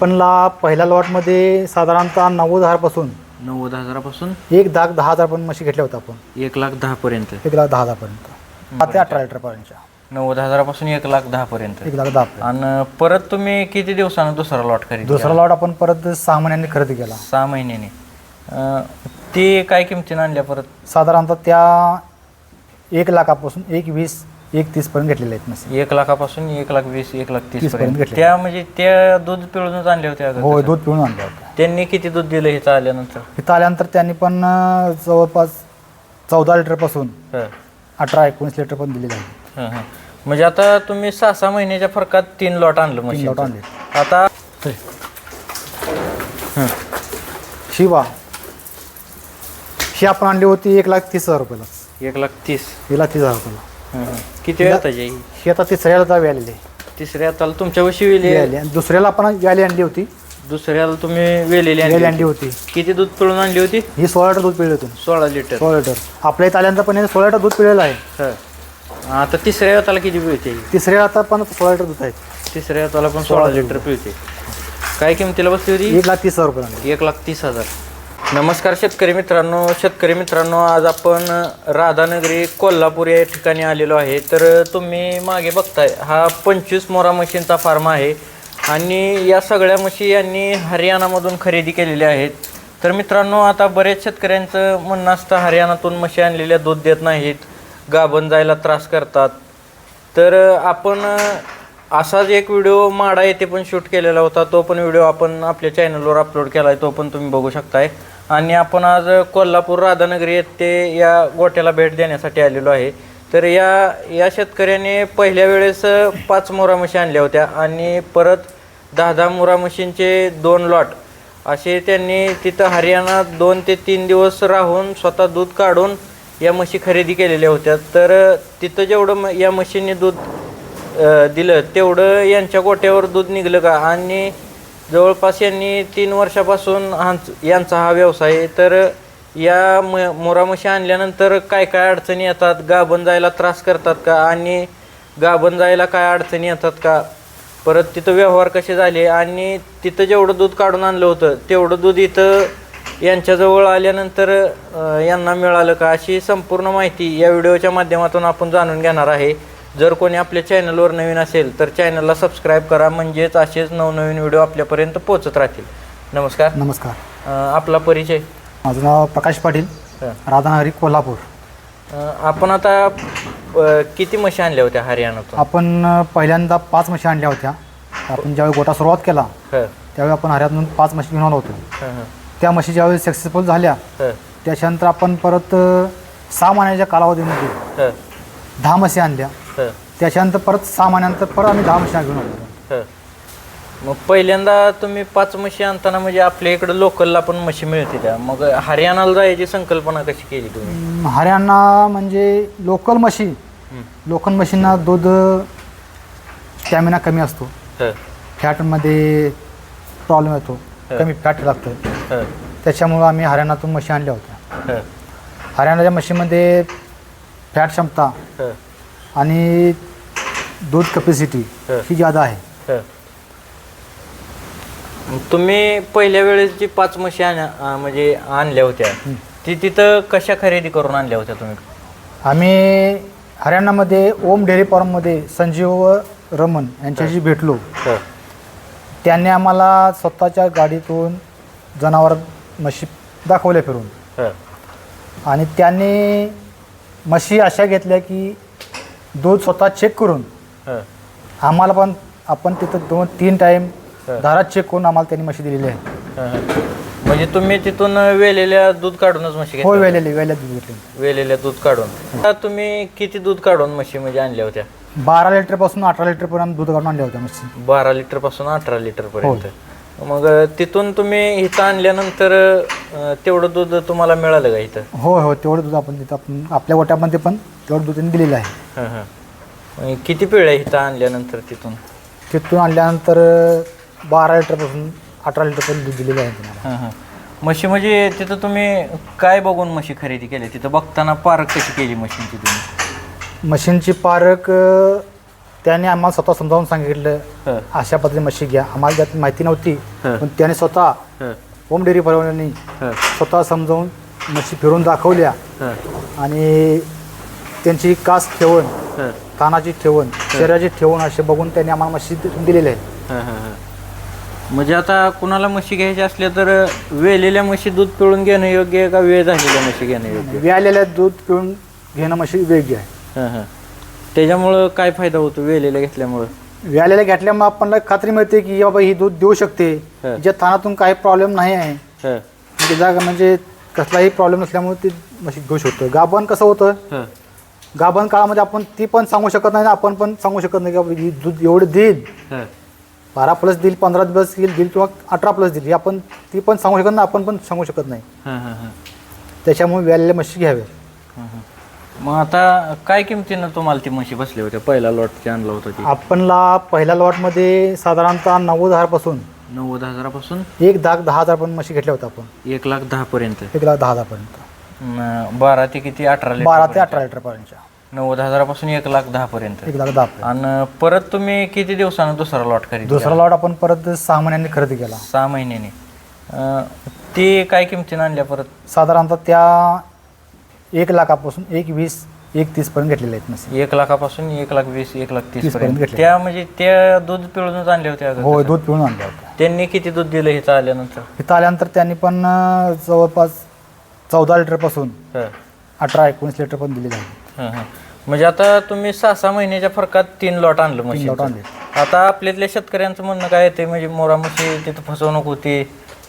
आपणला पहिल्या लॉटमध्ये साधारणतः नव्वद हजारपासून नव्वद हजारापासून एक लाख दहा हजारपर्यंत म्हशी घेतल्या होत्या आपण. एक लाख दहा पर्यंत एक लाख दहा हजारपर्यंत. दहा ते अठरा लिटरपर्यंतच्या नव्वद हजारापासून एक लाख दहा पर्यंत एक लाख दहा पर्यंत आणि परत तुम्ही किती दिवसानं दुसरा लॉट खरेदी दुसरा लॉट आपण परत सहा महिन्यांनी खरेदी केला. सहा महिन्याने. अं, ते काय किमतीनं आणल्या परत? साधारणतः त्या एक लाखापासून एक वीस एक तीसपर्यंत घेतलेल्या आहेत म्हशी. एक लाखापासून एक लाख वीस एक लाख तीस तीस पर्यंत पर्यंत. घेतल्या. त्या म्हणजे त्या दूध पिळूनच आणल्या होत्या का? हो दूध पिळून आणल्या होत्या त्यांनी किती दूध दिलं हे आल्यानंतर इथं आल्यानंतर त्यांनी पण अं, जवळपास चौदा लिटरपासून हं, अठरा एकोणीस लिटर पण दिलेले हं, हं. म्हणजे आता तुम्ही सहा सहा महिन्याच्या फरकात तीन लॉट आणलं तीन मशीन लॉट आणले. आता शिवा. ही आपण आणली होती एक लाख तीस हजार रुपयाला. एक लाख तीस. एक लाख तीस हजार रुपयाला. हं. किती वेळ त्याची ही आता तिसऱ्याला दावी आलेली. आहे तिसऱ्या आता तुमच्या वशी वेली आली आणि दुसऱ्याला आपण व्याली आणली होती. दुसऱ्याला तुम्ही वेलेली व्याली आणली आणली होती. किती दूध पिळून आणली होती? ही सोळा लिटर दूध पिळलं होतं. सोळा लिटर. सोळा लिटर. आपल्या इथं आल्यानंतर पण याने सोळा लिटर दूध पिळलेलं आहे. हं. आता तिसऱ्या वेताला किती पिळते? तिसऱ्या आता पण सोळा लिटर दूध आहे. तिसऱ्या वेताला पण सोळा लिटर पिळते. काय किमतीला बसली होती? एक लाख तीस हजार रुपये एक लाख तीस हजार. नमस्कार शेतकरी मित्रांनो शेतकरी मित्रांनो आज आपण राधानगरी कोल्हापूर या ठिकाणी आलेलो आहे. तर तुम्ही मागे बघताय हा पंचवीस मोरा मशीनचा फार्म आहे आणि या सगळ्या म्हशी यांनी हरियाणामधून खरेदी केलेल्या आहेत. तर मित्रांनो आता बरेच शेतकऱ्यांचं म्हणणं असतं हरियाणातून म्हशी आणलेल्या दूध देत नाहीत गाभण जायला त्रास करतात. तर आपण असाच एक व्हिडिओ माडा येथे पण शूट केलेला होता तो पण व्हिडिओ आपण आपल्या चॅनलवर अपलोड केला आहे तो पण तुम्ही बघू शकताय. आणि आपण आज कोल्हापूर राधानगरी येथे या गोट्याला भेट देण्यासाठी आलेलो आहे. तर या या शेतकऱ्याने पहिल्या वेळेस पाच मोरा म्हशी आणल्या होत्या आणि परत दहा दहा मोरा म्हशींचे दोन लॉट. असे त्यांनी तिथं हरियाणात दोन ते तीन दिवस राहून स्वतः दूध काढून या म्हशी खरेदी केलेल्या होत्या. तर तिथं जेवढं म- या म्हशींनी दूध दिलं तेवढं यांच्या गोट्यावर दूध निघलं का? आणि जवळपास यांनी तीन वर्षापासून हांच यांचा हा व्यवसाय आहे. तर या म मोरामशी आणल्यानंतर काय काय अडचणी येतात? गाभण जायला त्रास करतात का? आणि गाभण जायला काय अडचणी येतात का? परत तिथं व्यवहार कसे झाले? आणि तिथं जेवढं दूध काढून आणलं होतं तेवढं दूध इथं यांच्याजवळ आल्यानंतर यांना मिळालं का? अशी संपूर्ण माहिती या व्हिडिओच्या माध्यमातून आपण जाणून घेणार आहे. जर कोणी आपल्या चॅनलवर नवीन असेल तर चॅनलला सबस्क्राईब करा. म्हणजेच असेच नवनवीन व्हिडिओ आपल्यापर्यंत पोहोचत राहतील. नमस्कार. नमस्कार. अ, आपला परिचय? माझं नाव प्रकाश पाटील. हं. राधानगरी कोल्हापूर. अ, आपण आता अ, किती म्हशी आणल्या होत्या हरियाणातून? आपण अं, पहिल्यांदा पाच म्हशी आणल्या होत्या. आपण ज्यावेळी गोटा सुरुवात केला हं, त्यावेळी आपण हऱ्यातून पाच म्हशी घेऊन आलो होतो. हं, हं, त्या म्हशी ज्यावेळी सक्सेसफुल झाल्या हं, त्याच्यानंतर आपण परत अं, सहा महिन्याच्या कालावधीमध्ये हं, दहा म्हशी आणल्या. त्याच्यानंतर परत सहा महिन्यानंतर परत आम्ही दहा म्हशी घेऊन आलो हं. मग पहिल्यांदा तुम्ही पाच म्हशी आणताना म्हणजे आपल्या इकडं लोकलला पण म्हशी मिळते त्या. मग हरियाणाला जायची संकल्पना कशी केली तुम्ही? हरियाणा म्हणजे लोकल म्हशी लोकल म्हशींना दूध स्टॅमिना कमी असतो. हं, फॅटमध्ये प्रॉब्लेम येतो. कमी फॅट लागतं. हं, त्याच्यामुळं आम्ही हरियाणातून म्हशी आणल्या होत्या. हं, हरियाणाच्या म्हशीमध्ये फॅट क्षमता हं, आणि दूध कपॅसिटी हं. जादा आहे. हं. तुम्ही पहिल्या वेळेस जी पाच म्हशी आण म्हणजे आणल्या होत्या ती तिथं कशा खरेदी करून आणल्या होत्या तुम्ही? आम्ही हरियाणामध्ये ओम डेअरी फार्ममध्ये संजीव रमन यांच्याशी भेटलो. हं, त्यांनी आम्हाला स्वतःच्या गाडीतून जनावर म्हशी दाखवल्या फिरून. हं, आणि त्यांनी म्हशी अशा घेतल्या की दूध स्वतः चेक करून आम्हाला पण आपण तिथं दोन तीन टाईम हं. दारात चेक करून आम्हाला त्यांनी म्हशी दिलेली आहे हं, हं. म्हणजे तुम्ही तिथून वेलेल्या दूध काढूनच म्हशी हो घेतल्या वेलेली वेल्या दूध घेतली. वेलेल्या दूध काढून. आता तुम्ही किती दूध काढून म्हशी म्हणजे आणल्या होत्या? बारा लिटरपासून अठरा लिटरपर्यंत दूध काढून आणल्या होत्या म्हशी. बारा लिटरपासून अठरा लिटर पर्यंत. मग अं, तिथून तुम्ही इथं आणल्यानंतर अं, तेवढं दूध तुम्हाला मिळालं का इथं? हो हो तेवढं दूध आपण तिथं आपण आपल्या गोट्यामध्ये पण तेवढं दूध त्यांनी दिलेलं आहे. हं, हं. आणि किती पिळ्या इथं आणल्यानंतर तिथून? तिथून आणल्यानंतर बारा लिटरपासून अठरा लिटरपर्यंत दूध दिलेलं आहे तुम्हाला. हं, हं. म्हशी म्हणजे तिथं तुम्ही काय बघून म्हशी खरेदी केली तिथं बघताना पार्क कशी केली म्हशींची तुम्ही? मशीनची पारक अ, त्याने आम्हाला स्वतः समजावून सांगितलं हं, अशा पद्धतीने म्हशी घ्या. आम्हाला त्यात माहिती नव्हती हं. पण त्याने स्वतः हं, होम डेअरी फॉर्मवाल्यांनी हं, स्वतः समजावून म्हशी फिरून दाखवल्या हं, आणि त्यांची कास ठेवण हं, कानाची ठेवण शरीराची ठेवण असे बघून त्यांनी आम्हाला म्हशी दिलेले आहेत. हं, हं, हं. म्हणजे आता कुणाला म्हशी घ्यायच्या असल्या तर वेलेल्या म्हशी दूध पिळून घेणं योग्य आहे का? वेळ झालेल्या म्हशी घेणं योग्य आहे? व्यालेल्या दूध पिऊन घेणं म्हशी वेगळी आहे. हं, हं. त्याच्यामुळं काय फायदा होतो वेलेल्या घेतल्यामुळं? व्यालेल्या घेतल्यामुळे आपल्याला खात्री मिळते की बाबा ही दूध देऊ शकते. हं. ज्या थानातून काही प्रॉब्लेम नाही आहे. हं, म्हणजे जागा म्हणजे कसलाही प्रॉब्लेम नसल्यामुळे ती म्हशी घेऊ शकतो गाभण कसं होतं? हं, गाभण काळामध्ये आपण ती पण सांगू शकत नाही आपण पण सांगू शकत नाही की बाबा ही दूध एवढं देईल. हं. बारा प्लस देईल पंधरा प्लस देईल देईल किंवा अठरा प्लस देईल हे आपण ती पण सांगू शकत नाही आपण पण सांगू शकत नाही. हं, हं, हं. त्याच्यामुळे व्यालेल्या म्हशी घ्याव्या हं, हं. मग आता काय किमतीनं तुम्हाला ती म्हशी बसल्या होत्या पहिला लॉट आणला होता ती? आपणला पहिल्या लॉटमध्ये साधारणतः नव्वद हजारपासून नव्वद हजारापासून? एक लाख दहा हजार पण म्हशी घेतल्या होत्या आपण. एक लाख दहा पर्यंत. एक लाख दहा हजारपर्यंत. न- बारा ते किती? अठरा लिटर बारा ते पर्यंत. अठरा लिटरपर्यंतच्या नव्वद हजारापासून एक लाख दहा पर्यंत. एक लाख दहा पर्यंत. आणि परत तुम्ही किती दिवसानं दुसरा लॉट खरेदी दुसरा लॉट आपण परत सहा महिन्यांनी खरेदी केला. सहा महिन्याने. अं, ती काय किमतीनं आणल्या परत? साधारणतः त्या एक लाखापासून एक वीस एक तीसपर्यंत घेतलेल्या आहेत म्हशी एक लाखापासून एक लाख वीस एक लाख तीस तीस पर्यंत पर्यंत. त्या म्हणजे त्या दूध पिळूनच आणल्या होत्या हो? दूध पिळून आणल्या होत्या. त्यांनी किती दूध दिलं हे आल्यानंतर? इथं आल्यानंतर त्यांनी पण अं, जवळपास चौदा लिटरपासून हं, अठरा एकोणीस लिटर पण दिलेले आहे हं, हं. म्हणजे आता तुम्ही सहा सहा महिन्याच्या फरकात तीन लॉट आणलं म्हशी लॉट आणले. आता आपल्यातल्या शेतकऱ्यांचं म्हणणं काय येते म्हणजे मोरा म्हशी तिथं फसवणूक होती.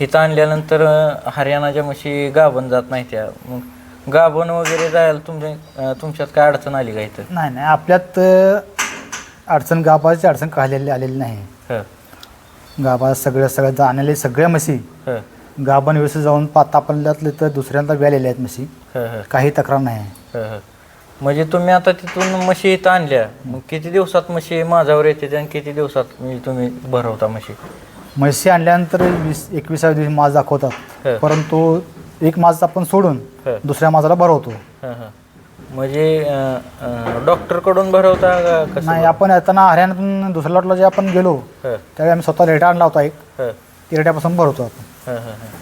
इथं आणल्यानंतर अं, हरियाणाच्या म्हशी गाभण जात नाही त्या मग गाभण वगैरे जायला तुमच्या अं, तुमच्यात काय अडचण आली का इथं? नाही नाही. आपल्यात अं, अडचण गाभाची अडचण काढलेली आलेली नाही. हं, गाभा सगळ्या सगळ्या जाणलेले सगळ्या म्हशी हं, गाभण व्यवस्थित जाऊन पाता पडल्यातले तर दुसऱ्यांदा व्यालेल्या आहेत म्हशी. हं, हं, काही तक्रार नाही हं, हं. म्हणजे तुम्ही आता तिथून म्हशी इथं आणल्या. मग किती दिवसात म्हशी माझ्यावर येते आणि किती दिवसात म्हणजे तुम्ही भरवता म्हशी? म्हशी आणल्यानंतर वीस एकविसाव्या दिवशी मास हं. दाखवतात परंतु एक मास आपण सोडून हं. दुसऱ्या मासाला भरवतो. हं, हं. म्हणजे डॉक्टरकडून भरवता का कसं नाही आपण येताना हरियाणातून दुसऱ्या लॉटला जे आपण गेलो हं, त्यावेळी आम्ही स्वतः रेटा आणला होता एक. हं. ती रेट्यापासून भरवतो आपण. हं, हं, हं.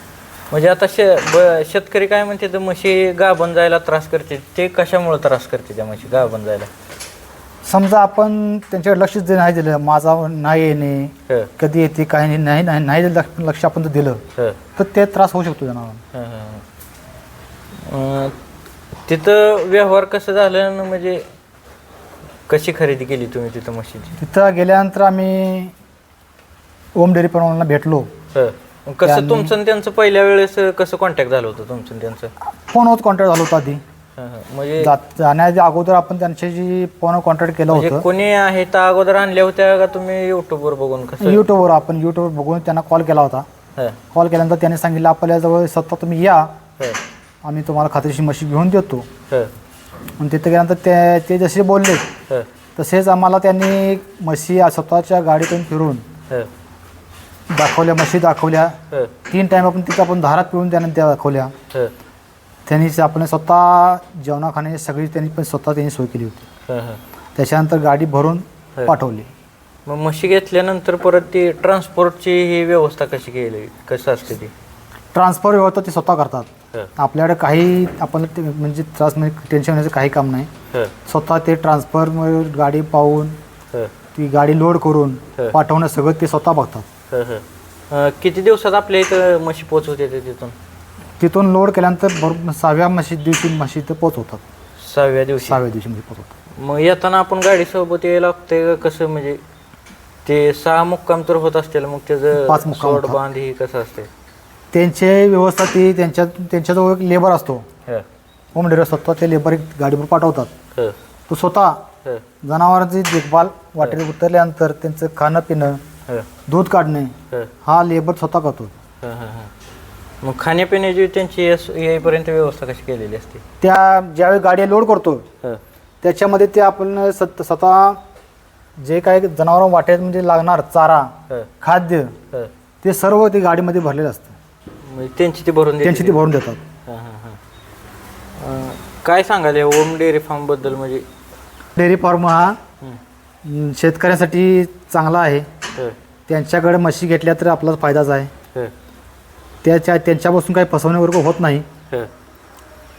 म्हणजे आता शे ब शेतकरी काय म्हणते तर म्हशी गाभण जायला त्रास करते. ते कशामुळे त्रास करते त्या म्हशी गाभण जायला? समजा आपण त्यांच्याकडे लक्ष दे नाही दिलं माझा नाही येणे हं, कधी येते काही नाही नाही नाही नाही दिलं लक्ष- लक्ष आपण जर दिलं हं, तर ते त्रास होऊ शकतो जनावर हं, हं, हं. अं, तिथं व्यवहार कसं झालं न म्हणजे कशी खरेदी केली तुम्ही तिथं म्हशीची? तिथं गेल्यानंतर आम्ही ओम डेअरी प्रमाणाला भेटलो. हं. कसं तुमचं आणि त्यांचं पहिल्या वेळेस कसं कॉन्टॅक्ट झालं होतं तुमचं आणि त्यांचं? फोनवर कॉन्टॅक्ट झालो होता आधी. हं, हं. म्हणजे जात- जाण्याआधी अगोदर आपण त्यांच्याशी फोन कॉन्टॅक्ट केलं म्हणजे होतं कोणी आहे तर अगोदर आणल्या होत्या का तुम्ही युट्यूबवर बघून कसं? युट्यूबवर आपण युट्यूबवर बघून त्यांना कॉल केला होता. हं, कॉल केल्यानंतर त्यांनी सांगितलं आपल्याजवळ स्वतः तुम्ही या. हं, आम्ही तुम्हाला खात्रीशी म्हशी घेऊन देतो. हं, आणि तिथे गेल्यानंतर ते ते जसे बोलले हं, तसेच आम्हाला त्यांनी म्हशी स्वतःच्या गाडीतून फिरून हं, दाखवल्या म्हशी दाखवल्या. हं, तीन टाईम आपण तिथं आपण धारात पिळून त्यांना त्या दाखवल्या. हं, त्यांनी आपण स्वतः जेवणा खाण्याची सगळी त्यांनी पण स्वतः त्यांनी सोय केली होती. हं, हं. त्याच्यानंतर गाडी भरून हं. पाठवली. मग म्हशी घेतल्यानंतर परत ती ट्रान्सपोर्टची ही व्यवस्था कशी केली? कसं असते ती? ट्रान्सफर व्यवस्था ते स्वतः करतात. हं, आपल्याकडे काही आपण ते म्हणजे त्रास म्हणजे टेन्शन घेण्याचं काही काम नाही. हं, स्वतः ते ट्रान्सफर गाडी पाहून हं, ती गाडी लोड करून हं. पाठवणं सगळं ते स्वतः बघतात. हं, हं. अं, किती दिवसात आपल्या इथं म्हशी पोचवते तिथून? तिथून लोड केल्यानंतर बरोबर सहाव्या म्हशी दिवशी म्हशी ते पोचवतात सहाव्या दिवशी? सहाव्या दिवशी मध्ये पोचवतात मग येताना आपण गाडी सोबत यायला लागते का कसं? म्हणजे ते सहा मुक्काम तर होत असतील मग त्याचं पाच मुक्काम सोड होतात. बांध ही कसं असते त्यांचे व्यवस्था ती त्यांच्या त्यांच्याजवळ एक लेबर असतो. हं, होम डिलिव्हरी स्वतः ते लेबर एक गाडीवर पाठवतात. हं, तो स्वतः हं, जनावरांची देखभाल वाटेल उतरल्यानंतर त्यांचं खाणं पिणं दूध काढणे. हं, हा लेबर स्वतः करतो. हं, हं, हं. मग खाण्यापिण्याची त्यांची येस- येईपर्यंत व्यवस्था कशी केलेली असते? त्या ज्यावेळी गाडी लोड करतो हं, त्याच्यामध्ये ते आपण सत स्वतः जे काही जनावर वाटेत म्हणजे लागणार चारा हं, खाद्य हं. ते सर्व ते गाडीमध्ये भरलेलं असतं. म्हणजे त्यांची ती भरून त्यांची ती भरून देतात. हं, हं, हं. अं, काय सांगाल या ओम डेअरी फार्मबद्दल? म्हणजे डेअरी फार्म हा हं, अं, शेतकऱ्यांसाठी चांगला आहे. हं, त्यांच्याकडे म्हशी घेतल्या तर आपला फायदाच आहे. त्याच्या त्यांच्यापासून काही फसवणूक वगैरे होत नाही. हं.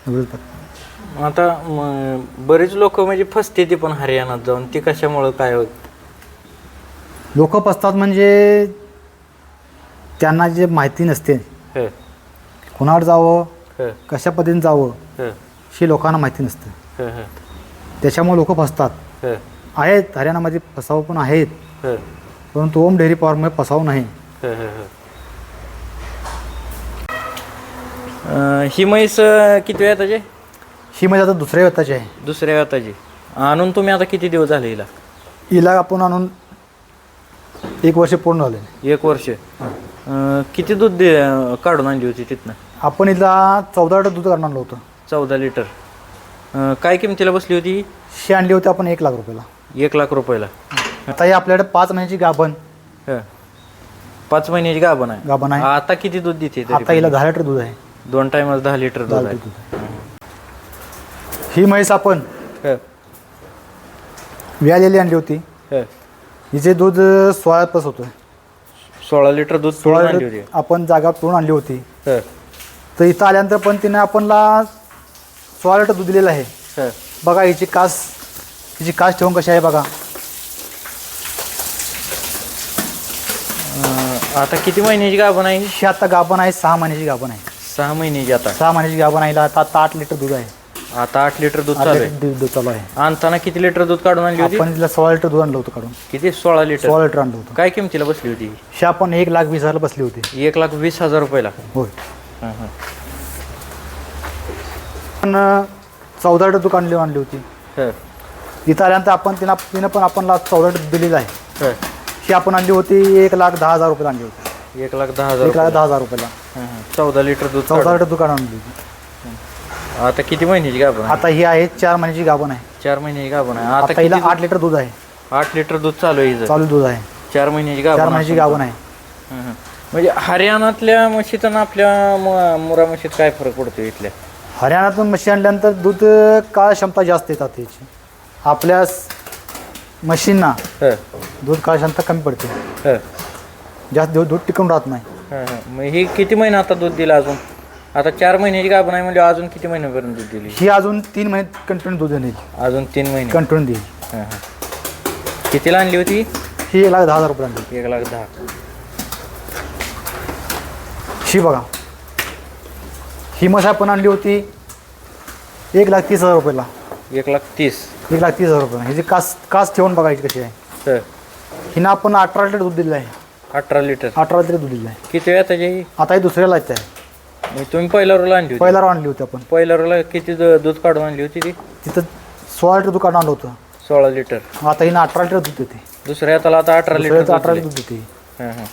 एवढंच फक्त. आता म, बरेच लोक म्हणजे फसते ती पण हरियाणात जाऊन. ती कशामुळं काय होत? लोक फसतात म्हणजे त्यांना जे माहिती नसते. हं, कुणावर जावं हं, कशा पद्धतीने जावं हं, हे लोकांना माहिती नसतं. हं, हं, त्याच्यामुळे लोक फसतात. हं, आहेत हरियाणामध्ये फसावं पण आहेत. हं, परंतु ओम डेअरी फार्ममध्ये फसावं नाही. हं, हं, हं. अं, ही म्हैस अं, किती वेळा त्याचे ही म्हणजे आता दुसऱ्या व्यताची आहे. दुसऱ्या व्यताची आणून तुम्ही आता किती दिवस झाले हिला? हिला आपण आणून एक वर्ष पूर्ण झाले. एक वर्ष. अं, किती दूध दे अं, काढून आणली होती तिथनं? आपण हिला चौदा लिटर दूध काढून आणलं होतं. चौदा लिटर. अं, काय किमतीला बसली होती? ही आणली होती आपण एक लाख रुपयाला. एक लाख रुपयाला. आता ही आपल्याकडे पाच महिन्याची गाभण. हं. पाच महिन्याची गाभण आहे. गाभण आहे. आता किती दूध देते तरी आता हिला दहा लिटर दूध आहे. दोन टायमाला दहा लिटर दहा दूध आहे दूध आहे. ही म्हैस आपण हं, व्यालेली आणली होती. हं. हिचे दूध सोळा प्लस होतं सोळा लिटर दूध सोळा सोळा आणली लिटर होती. आपण जागा पिळून आणली होती. हं, तर इथं आल्यानंतर पण तिने आपणला सोळा लिटर दूध दिलेलं आहे. हं. बघा हिची कास हिची कास ठेवून कशी आहे बघा. आता किती महिन्याची गाभण आहे? ही आता गाभण आहे सहा महिन्याची गाभण आहे. सहा महिन्याची आता. सहा महिन्याची गाभण आहे आता आता आठ लिटर दूध आहे. आता आठ लिटर दूध आठ चालू आहे. लिटर दूध दूध चालू आहे. आणताना किती लिटर दूध काढून आणली होती? आपण तिला सोळा लिटर दूध आणलं होतं काढून. किती? सोळा लिटर. सोळा लिटर आणलं होतं. काय किमतीला बसली होती? ही आपण एक लाख वीस हजारला बसली होती. एक लाख वीस हजार रुपयाला. होय. हं, हं. पण चौदा लिटर दूध आणली आणली होती. हं, इथं आल्यानंतर आपण तिला तिनं पण आपणला चौदा लिटर दिलेलं आहे. हं. ही आपण आणली होती एक लाख दहा हजार रुपये आणली होती एक लाख दहा हजार एक लाख रुपये. दहा हजार रुपयाला. चौदा लिटर दूध चौदा. लिटर दूध आणली होती आता किती महिन्याची गाभण आहे? आता ही आहे चार महिन्याची गाभण आहे चार महिन्याची गाभण आहे आता आता हिला किती आठ लिटर दूध आहे दूध? आठ लिटर दूध चालू आहे हिचं. चालू दूध आहे चार महिन्याची चार गाभण महिन्याची असेल. गाभण आहे हं, हं. म्हणजे हरियाणातल्या म्हशीत आणि आपल्या मु- मुरा म्हशीत काय फरक पडतो इथल्या हरियाणातून म्हशी आणल्यानंतर दूध काळ क्षमता जास्त येतात त्याची आपल्या स- म्हशींना हं, दूध काळ क्षमता कमी पडते. हं, जास्त दिवस दूध टिकून राहत नाही. हं, हं. मग ही किती महिने आता दूध दिलं अजून? आता चार महिन्याची गाभण आहे म्हणजे अजून किती महिन्यापर्यंत दूध दिली? ही अजून तीन महिने कंटिन्यू दूध देईल अजून तीन महिने. कंटिन्यू देईल. हं, हं. कितीला आणली होती? ही एक लाख दहा हजार रुपये आणली. एक लाख दहा. ही बघा. ही म्हस आपण आणली होती एक लाख तीस हजार रुपयाला. एक लाख तीस. एक लाख तीस हजार रुपये हिची कास कास ठेवून बघायची कशी आहे. हं. हिनं आपण अठरा लिटर दूध दिलेलं आहे अठरा लिटर. अठरा लिटर दूध दिलेलं आहे किती वेळा त्याची? आता ही दुसऱ्याला आहे. मग तुम्ही पहिल्या रोला आणली होती. पहिला आणली होती आपण. पहिल्या रोला किती दू- दूध काढून आणली होती ती? तिथं सोळा लिटर दूध काढून आणलं होतं. सोळा लिटर. आता हिनं अठरा लिटर दूध देते. दुसऱ्या हाताला आता अठरा लिटर दुसऱ्याचं दूध अठरा दिलंय. लिटर दूध देते. हं, हं.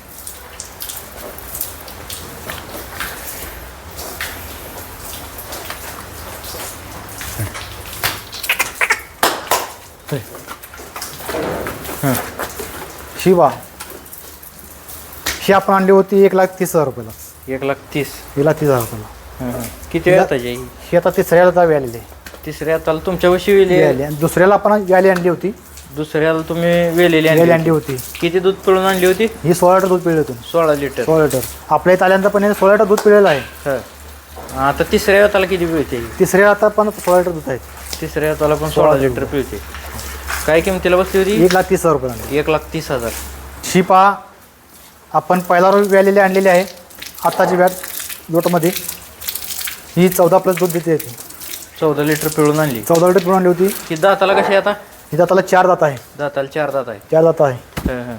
शिवा. ही आपण आणली होती एक लाख तीस हजार रुपयाला. एक लाख तीस. एक लाख तीस हजार रुपयाला. किती वेळा त्याची ही आता तिसऱ्याला आता व्यालेली आहे. तिसऱ्या तुमच्या वशी वेली व्याली आणि दुसऱ्याला आपण व्याली आणली होती. दुसऱ्याला तुम्ही वेलेली व्याली आणली आणली होती. किती दूध पिळून आणली होती? ही सोळा लिटर दूध पिळलं होतं. सोळा लिटर. सोळा लिटर. आपल्या इथं आल्यानंतर पण सोळा लिटर दूध पिळलेलं आहे. हं. आता तिसऱ्या हाताला किती पिळते? तिसऱ्या आता पण सोळा लिटर दूध आहे. तिसऱ्या हाताला पण सोळा लिटर पिळते. काय किमतीला बसली होती? एक लाख तीस हजार रुपये आणली एक लाख तीस हजार. शिपा आपण पहिला रोज व्यालेली आणलेली आहे आत्ताची व्याट लोटमध्ये. ही चौदा प्लस दूध देते चौदा लिटर पिळून आणली. चौदा लिटर पिळून आणली होती. ही दाताला कशी आहे आता? ही दाताला चार दात आहे. दाताला चार दात आहे. चार दात आहे. हं, हं.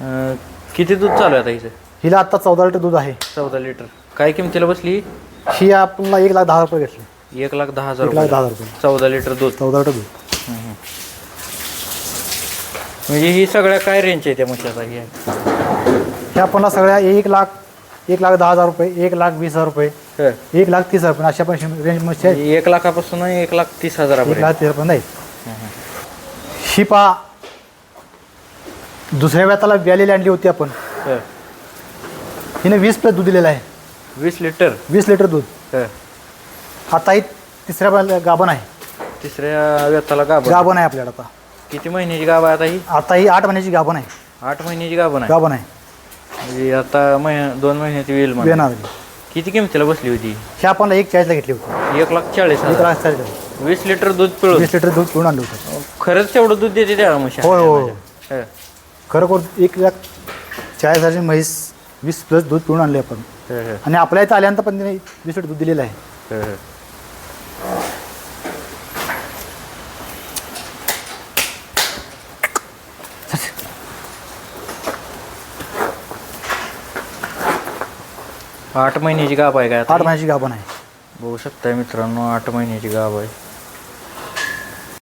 अं, किती दूध चालू आहे आता हिचं? हिला आत्ता चौदा लिटर दूध आहे. चौदा लिटर काय किमतीला बसली? ही आपल्याला एक लाख दहा रुपये घेतली. एक लाख दहा हजार एक लाख रुपये. दहा हजार रुपये. चौदा लिटर दूध. चौदा लिटर दूध. म्हणजे ही सगळ्या काय रेंज आहे त्या म्हशीचा ही? ह्या आपल्याला सगळ्या एक लाख एक लाख दहा हजार रुपये एक लाख वीस हजार रुपये हं. एक लाख तीस हजार रुपये अशा पण रेंजमध्ये आहेत. एक लाखापासून एक लाख तीस एक हजारापर्यंत लाख तीस रुपये आहेत. ही पा दुसऱ्या व्याताला व्यालेली आणली होती आपण. हं. हिने वीस प्लस दूध दिलेलं आहे. वीस लिटर? वीस लिटर दूध. हं. आता ही तिसऱ्या गाभण आहे. तिसऱ्या व्यताला गाभ गाभण आहे आपल्याला आता. किती महिन्याची गाभ आहे आता ही? आता ही आठ महिन्याची गाभण आहे. आठ महिन्याची गाभण आहे? गाभण आहे. म्हणजे आता महिना दोन महिन्याची येईल म्हणा. किती किमतीला बसली होती? हे आपण एक चाळीसला घेतली होती. एक लाख चाळीस एक हजार लाख चाळीस हजार. वीस लिटर दूध पिळून? वीस लिटर दूध पिळून आणलं होतं. खरंच तेवढं दूध देते त्या म्हशी. होय, होय. हं, खरोखर एक लाख चाळीस हजारची म्हैस वीस प्लस दूध पिळून आणले आपण. हं, हं, आणि आपल्या इथं आल्यानंतर पण तिने वीस लिटर दूध दिलेलं आहे. हं, हं. आठ महिन्याची गाभ आहे का आता आठ ही? महिन्याची गाभण आहे बघू शकताय मित्रांनो आठ महिन्याची गाभ आहे